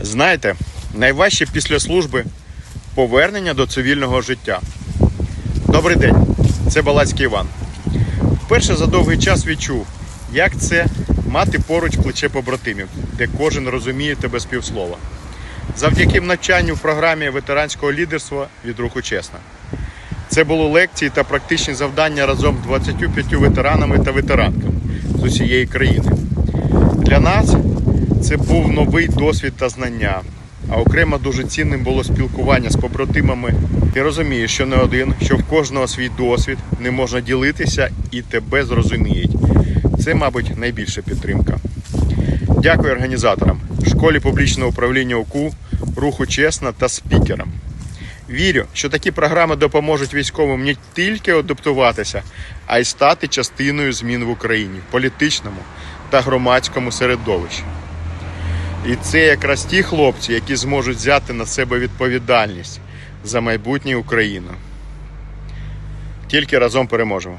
Знаєте, найважче після служби повернення до цивільного життя. Добрий день, це Балацький Іван. Вперше за довгий час відчув, як це мати поруч плече побратимів, де кожен розуміє тебе з півслова. Завдяки навчанню в програмі ветеранського лідерства від руху чесно. Це були лекції та практичні завдання разом з 25 ветеранами та ветеранками з усієї країни. Для нас це був новий досвід та знання. А окремо дуже цінним було спілкування з побратимами. Ти розумієш, що не один, що в кожного свій досвід не можна ділитися і тебе зрозуміють. Це, мабуть, найбільша підтримка. Дякую організаторам, школі публічного управління УКУ, руху чесно та спікерам. Вірю, що такі програми допоможуть військовим не тільки адаптуватися, а й стати частиною змін в Україні політичному та громадському середовищі. І це якраз ті хлопці, які зможуть взяти на себе відповідальність за майбутнє України. Тільки разом переможемо.